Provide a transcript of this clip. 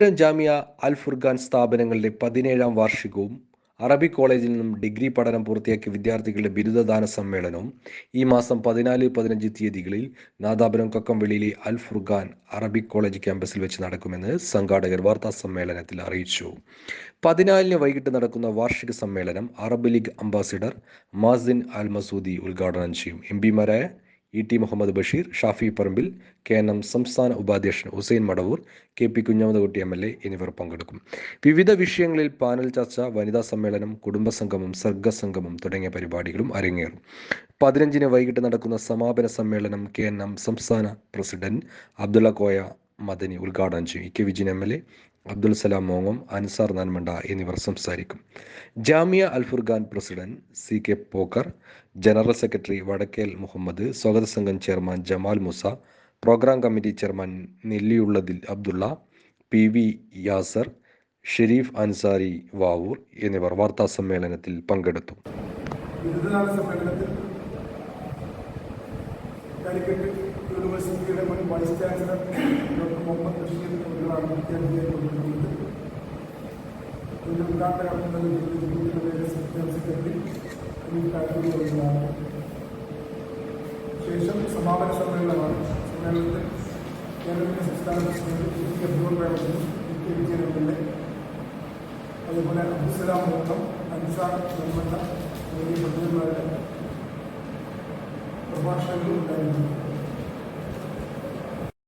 ജാമിയ അൽ ഫുർഖാൻ സ്ഥാപനങ്ങളുടെ പതിനേഴാം വാർഷികവും അറബി കോളേജിൽ നിന്നും ഡിഗ്രി പഠനം പൂർത്തിയാക്കിയ വിദ്യാർത്ഥികളുടെ ബിരുദദാന സമ്മേളനവും ഈ മാസം പതിനാല് പതിനഞ്ച് തീയതികളിൽ നാദാപുരം കക്കംവെളിയിലെ അൽ ഫുർഖാൻ അറബിക് കോളേജ് ക്യാമ്പസിൽ വെച്ച് നടക്കുമെന്ന് സംഘാടകർ വാർത്താ സമ്മേളനത്തിൽ അറിയിച്ചു. പതിനാലിന് വൈകിട്ട് നടക്കുന്ന വാർഷിക സമ്മേളനം Arab league ambassador Mazin al Masoudi ഉദ്ഘാടനം ചെയ്യും. M പിമാരായ E T Muhammad Basheer Shafi Parambil K N M സംസ്ഥാന ഉപാധ്യക്ഷൻ Hussain Madavoor K P Kunhamathkutty M L A എന്നിവർ പങ്കെടുക്കും. വിവിധ വിഷയങ്ങളിൽ പാനൽ ചർച്ച വനിതാ സമ്മേളനം കുടുംബസംഗമം സർഗസംഗമം തുടങ്ങിയ പരിപാടികളും അരങ്ങേറും. പതിനഞ്ചിന് വൈകിട്ട് നടക്കുന്ന സമാപന സമ്മേളനം കെ എൻ എം സംസ്ഥാന പ്രസിഡന്റ് അബ്ദുള്ള കോയ മദനി ഉദ്ഘാടനം ചെയ്യും. E K Vijin M L A Abdul Salam മോങ്ങം Ansar Nanmanda എന്നിവർ സംസാരിക്കും. Jamia Al Furqan president C K Pokker general secretary Vadakkel Muhammad സ്വാഗത സംഘം chairman Jamal Musa programme committee chairman Nelliyullathil Abdulla P V Yasar Shareef Ansari Vavoor എന്നിവർ വാർത്താ സമ്മേളനത്തിൽ പങ്കെടുത്തു. യൂണിവേഴ്സിറ്റിയുടെ മുൻ വൈസ് ചാൻസലർ ഡോക്ടർ മുഹമ്മദ് ವಿದ್ಯಾರ್ಥಿಯ ಬಂದಿದ್ದು ಇನ್ನು ಮುಖಾಂತರ ಬಂದಲ್ಲಿ ಬಂದಿದ್ದು ಕೆಲಸದಲ್ಲಿ ಕಾರ್ಯಕ್ರಮಗಳಿಲ್ಲ ശേഷം സമാപന സമ്മേളനമാണ് സമ്മേളനത്തിൽ കേരളത്തിൻ്റെ സംസ്ഥാന പ്രസിഡന്റ് പി അബ്ദുൾ റഹ്മാനും P K Vijayan M L A അതുപോലെ അബ്ദുസലാം മൂത്തം അൻസാർ നിർമ്മല തുടങ്ങിയ മന്ത്രിമാരുടെ പ്രഭാഷണങ്ങൾ ഉണ്ടായിരുന്നു